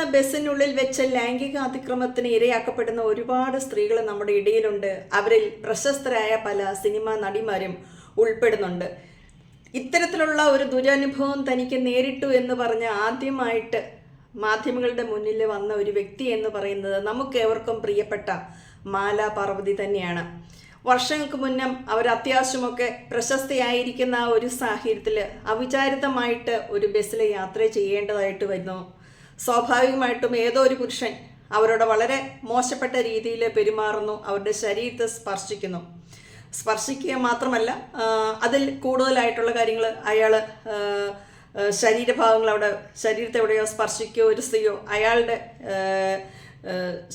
ഓടുന്ന ബസ്സിനുള്ളിൽ വെച്ച് ലൈംഗിക അതിക്രമത്തിന് ഇരയാക്കപ്പെടുന്ന ഒരുപാട് സ്ത്രീകൾ നമ്മുടെ ഇടയിലുണ്ട്. അവരിൽ പ്രശസ്തരായ പല സിനിമാ നടിമാരും ഉൾപ്പെടുന്നുണ്ട്. ഇത്തരത്തിലുള്ള ഒരു ദുരനുഭവം തനിക്ക് നേരിട്ടു എന്ന് പറഞ്ഞ് ആദ്യമായിട്ട് മാധ്യമങ്ങളുടെ മുന്നിൽ വന്ന ഒരു വ്യക്തി എന്ന് പറയുന്നത് നമുക്ക് ഏവർക്കും പ്രിയപ്പെട്ട മാല പാർവതി തന്നെയാണ്. വർഷങ്ങൾക്ക് മുന്നം അവർ അത്യാവശ്യമൊക്കെ പ്രശസ്തയായിരിക്കുന്ന ഒരു സാഹചര്യത്തിൽ അവിചാരിതമായിട്ട് ഒരു ബസ്സിൽ യാത്ര ചെയ്യേണ്ടതായിട്ട് വരുന്നു. സ്വാഭാവികമായിട്ടും ഏതോ ഒരു പുരുഷൻ അവരോട് വളരെ മോശപ്പെട്ട രീതിയിൽ പെരുമാറുന്നു അവരുടെ ശരീരത്തെ സ്പർശിക്കുന്നു. സ്പർശിക്കുക മാത്രമല്ല അതിൽ കൂടുതലായിട്ടുള്ള കാര്യങ്ങൾ അയാൾ ശരീരഭാഗങ്ങൾ അവിടെ ശരീരത്തെ എവിടെയോ സ്പർശിക്കുകയോ ഒരു സ്ത്രീയോ അയാളുടെ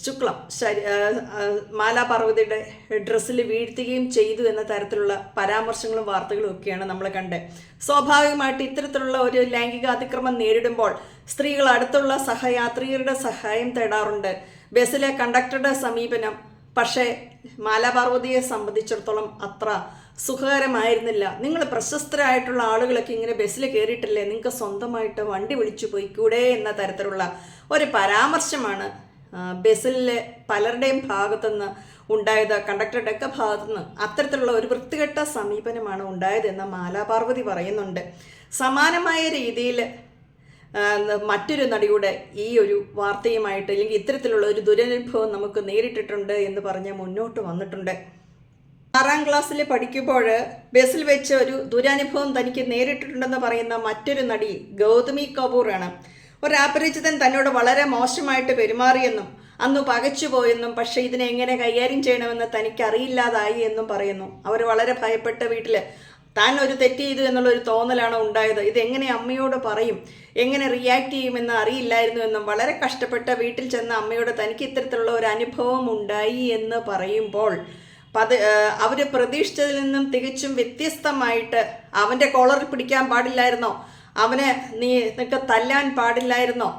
ശുക്ലം ശരി മാലാ പാർവതിയുടെ മാലാപാർവതിയുടെ ഡ്രസ്സിൽ വീഴ്ത്തുകയും ചെയ്തു എന്ന തരത്തിലുള്ള പരാമർശങ്ങളും വാർത്തകളും ഒക്കെയാണ് നമ്മൾ കണ്ടത്. സ്വാഭാവികമായിട്ട് ഇത്തരത്തിലുള്ള ഒരു ലൈംഗിക അതിക്രമം നേരിടുമ്പോൾ സ്ത്രീകൾ അടുത്തുള്ള സഹയാത്രികരുടെ സഹായം തേടാറുണ്ട്. ബസ്സിലെ കണ്ടക്ടറുടെ സമീപനം പക്ഷേ മാലാപാർവതിയെ സംബന്ധിച്ചിടത്തോളം അത്ര സുഖകരമായിരുന്നില്ല. നിങ്ങൾ പ്രശസ്തരായിട്ടുള്ള ആളുകളൊക്കെ ഇങ്ങനെ ബസ്സിൽ കയറിയിട്ടില്ലേ? നിങ്ങൾക്ക് സ്വന്തമായിട്ട് വണ്ടി വിളിച്ചു പോയിക്കൂടെ എന്ന തരത്തിലുള്ള ഒരു പരാമർശമാണ് ബസ്സിലെ പലരുടെയും ഭാഗത്തുനിന്ന് ഉണ്ടായത് കണ്ടക്ടറുടെ ഒക്കെ ഭാഗത്തുനിന്ന് അത്തരത്തിലുള്ള ഒരു വൃത്തികെട്ട സമീപനമാണ് ഉണ്ടായതെന്ന് മാലാപാർവതി പറയുന്നുണ്ട്. സമാനമായ രീതിയിൽ മറ്റൊരു നടിയുടെ ഈ ഒരു വാർത്തയുമായിട്ട് അല്ലെങ്കിൽ ഇത്തരത്തിലുള്ള ഒരു ദുരനുഭവം നമുക്ക് നേരിട്ടിട്ടുണ്ട് എന്ന് പറഞ്ഞ് മുന്നോട്ട് വന്നിട്ടുണ്ട്. ആറാം ക്ലാസ്സിൽ പഠിക്കുമ്പോൾ ബസ്സിൽ വെച്ച് ഒരു ദുരനുഭവം തനിക്ക് നേരിട്ടിട്ടുണ്ടെന്ന് പറയുന്ന മറ്റൊരു നടി ഗൗതമി കപൂറാണ്. ഒരു അപരിചിതൻ തന്നോട് വളരെ മോശമായിട്ട് പെരുമാറിയെന്നും അന്ന് പകച്ചുപോയെന്നും പക്ഷെ ഇതിനെ എങ്ങനെ കൈകാര്യം ചെയ്യണമെന്ന് തനിക്ക് അറിയില്ലാതായി എന്നും പറയുന്നു. അവർ വളരെ ഭയപ്പെട്ട വീട്ടിൽ താൻ ഒരു തെറ്റ് ചെയ്തു എന്നുള്ള ഒരു തോന്നലാണ് ഉണ്ടായത്? ഇത് എങ്ങനെ അമ്മയോട് പറയും? എങ്ങനെ റിയാക്ട് ചെയ്യുമെന്ന് അറിയില്ലായിരുന്നു എന്നും വളരെ കഷ്ടപ്പെട്ട വീട്ടിൽ ചെന്ന അമ്മയോട് തനിക്ക് ഇത്തരത്തിലുള്ള ഒരു അനുഭവം ഉണ്ടായി എന്ന് പറയുമ്പോൾ പത് അവർ പ്രതീക്ഷിച്ചതിൽ നിന്നും തികച്ചും വ്യത്യസ്തമായിട്ട് അവന്റെ കോളറിൽ പിടിക്കാൻ പാടില്ലായിരുന്നോ? അവനെ നീ നിനക്ക് തല്ലാൻ പാടില്ലായിരുന്നോ?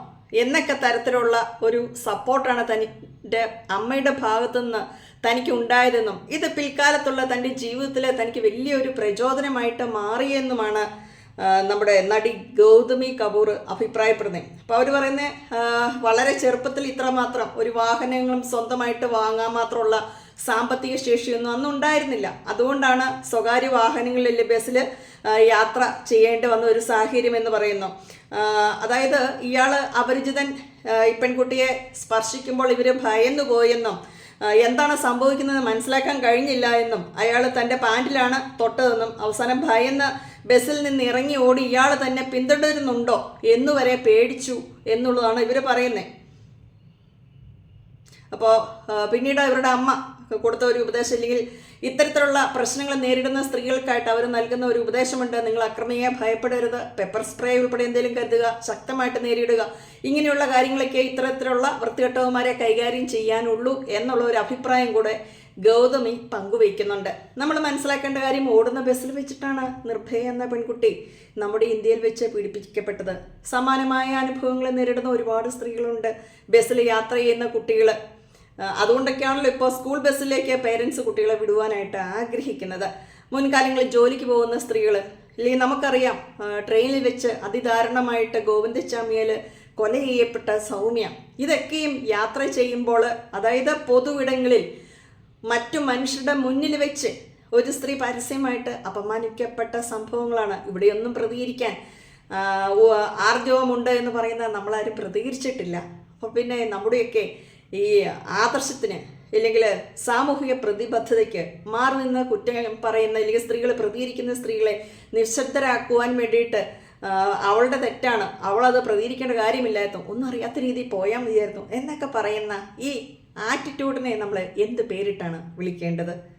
എന്നൊക്കെ തരത്തിലുള്ള ഒരു സപ്പോർട്ടാണ് തനിന്റെ അമ്മയുടെ ഭാഗത്തു നിന്ന് തനിക്ക് ഉണ്ടായതെന്നും ഇത് പിൽക്കാലത്തുള്ള തന്റെ ജീവിതത്തിലെ തനിക്ക് വലിയൊരു പ്രചോദനമായിട്ട് മാറിയെന്നുമാണ് നമ്മുടെ നടി ഗൗതമി കപൂർ അഭിപ്രായപ്പെടുന്നത്. അപ്പോൾ അവർ പറയുന്നത് വളരെ ചെറുപ്പത്തിൽ ഇത്രമാത്രം ഒരു വാഹനങ്ങളും സ്വന്തമായിട്ട് വാങ്ങാൻ മാത്രമുള്ള സാമ്പത്തിക ശേഷിയൊന്നും അന്ന് ഉണ്ടായിരുന്നില്ല. അതുകൊണ്ടാണ് സ്വകാര്യ വാഹനങ്ങളിൽ ബസ്സിൽ യാത്ര ചെയ്യേണ്ടി വന്ന ഒരു സാഹചര്യം എന്ന് പറയുന്നു. അതായത് ഇയാൾ അപരിചിതൻ ഈ പെൺകുട്ടിയെ സ്പർശിക്കുമ്പോൾ ഇവർ ഭയന്നു പോയെന്നും എന്താണ് സംഭവിക്കുന്നത് മനസ്സിലാക്കാൻ കഴിഞ്ഞില്ല എന്നും അയാൾ തന്റെ പാന്റിലാണ് തൊട്ടതെന്നും അവസാനം ഭയന്ന് ബസ്സിൽ നിന്ന് ഇറങ്ങി ഓടി ഇയാൾ തന്നെ പിന്തുടരുന്നുണ്ടോ എന്നുവരെ പേടിച്ചു എന്നുള്ളതാണ് ഇവർ പറയുന്നത് അപ്പോൾ പിന്നീട് ഇവരുടെ അമ്മ കൊടുത്ത ഒരു ഉപദേശം അല്ലെങ്കിൽ ഇത്തരത്തിലുള്ള പ്രശ്നങ്ങൾ നേരിടുന്ന സ്ത്രീകൾക്കായിട്ട് അവർ നൽകുന്ന ഒരു ഉപദേശമുണ്ട്. നിങ്ങൾ അക്രമിയെ ഭയപ്പെടരുത്. പെപ്പർ സ്പ്രേ ഉൾപ്പെടെ എന്തെങ്കിലും കരുതുക. ശക്തമായിട്ട് നേരിടുക. ഇങ്ങനെയുള്ള കാര്യങ്ങളൊക്കെ ഇത്തരത്തിലുള്ള വൃത്തികെട്ടവന്മാരെ കൈകാര്യം ചെയ്യാനുള്ളൂ എന്നുള്ള ഒരു അഭിപ്രായം കൂടെ ഗൗതമി പങ്കുവയ്ക്കുന്നുണ്ട്. നമ്മൾ മനസ്സിലാക്കേണ്ട കാര്യം ഓടുന്ന ബസ്സിൽ വെച്ചിട്ടാണ് നിർഭയ എന്ന പെൺകുട്ടി നമ്മുടെ ഇന്ത്യയിൽ വെച്ച് പീഡിപ്പിക്കപ്പെട്ടത്. സമാനമായ അനുഭവങ്ങൾ നേരിടുന്ന ഒരുപാട് സ്ത്രീകളുണ്ട്. ബസ്സിൽ യാത്ര ചെയ്യുന്ന കുട്ടികൾ അതുകൊണ്ടൊക്കെയാണല്ലോ ഇപ്പോൾ സ്കൂൾ ബസ്സിലേക്ക് പേരൻസ് കുട്ടികളെ വിടുവാനായിട്ട് ആഗ്രഹിക്കുന്നത്. മുൻകാലങ്ങളിൽ ജോലിക്ക് പോകുന്ന സ്ത്രീകൾ അല്ലെങ്കിൽ നമുക്കറിയാം ട്രെയിനിൽ വെച്ച് അതിദാരുണമായിട്ട് ഗോവിന്ദച്ചാമിയൽ കൊല ചെയ്യപ്പെട്ട സൗമ്യ. ഇതൊക്കെയും യാത്ര ചെയ്യുമ്പോൾ അതായത് പൊതുവിടങ്ങളിൽ മറ്റു മനുഷ്യരുടെ മുന്നിൽ വെച്ച് ഒരു സ്ത്രീ പരസ്യമായിട്ട് അപമാനിക്കപ്പെട്ട സംഭവങ്ങളാണ് ഇവിടെയൊന്നും പ്രതികരിക്കാൻ ആർജവമുണ്ട് എന്ന് പറയുന്ന നമ്മളാരും പ്രതികരിച്ചിട്ടില്ല. അപ്പോൾ പിന്നെ നമ്മുടെയൊക്കെ ഈ ആദർശത്തിന് ഇല്ലെങ്കിൽ സാമൂഹിക പ്രതിബദ്ധതയ്ക്ക് മാറി നിന്ന് കുറ്റം പറയുന്ന അല്ലെങ്കിൽ സ്ത്രീകൾ പ്രതികരിക്കുന്ന സ്ത്രീകളെ നിശബ്ദരാക്കുവാൻ വേണ്ടിയിട്ട് അവളുടെ തെറ്റാണ്. അവളത് പ്രതികരിക്കേണ്ട കാര്യമില്ലായിരുന്നു ഒന്നും അറിയാത്ത രീതിയിൽ പോയാൽ മതിയായിരുന്നു. എന്നൊക്കെ പറയുന്ന ഈ ആറ്റിറ്റ്യൂഡിനെ നമ്മൾ എന്ത് പേരിട്ടാണ് വിളിക്കേണ്ടത്?